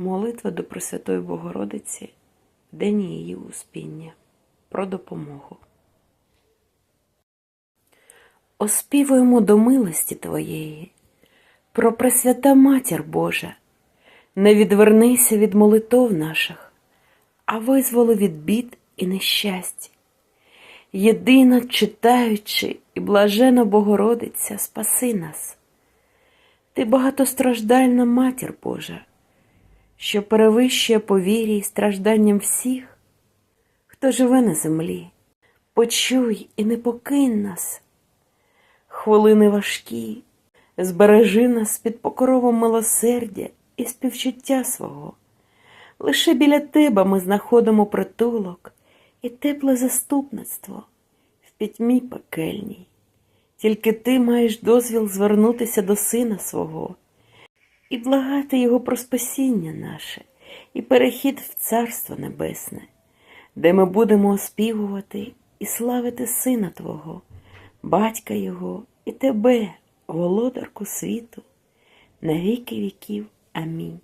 Молитва до Пресвятої Богородиці день її успіння. Про допомогу. Оспівуємо до милості Твоєї, про Пресвята Матір Божа, не відвернися від молитов наших, а визволи від бід і нещастя. Єдина читаючи і блажена Богородиця, спаси нас. Ти багатостраждальна Матір Божа, що перевищує по вірі і стражданням всіх, хто живе на землі. Почуй і не покинь нас. Хвилини важкі, збережи нас під покровом милосердя і співчуття свого. Лише біля тебе ми знаходимо притулок і тепле заступництво в пітьмі пекельній. Тільки ти маєш дозвіл звернутися до сина свого і благати його про спасіння наше і перехід в Царство Небесне, де ми будемо оспівувати і славити Сина Твого, Батька Його і Тебе, володарку світу, на віки віків. Амінь.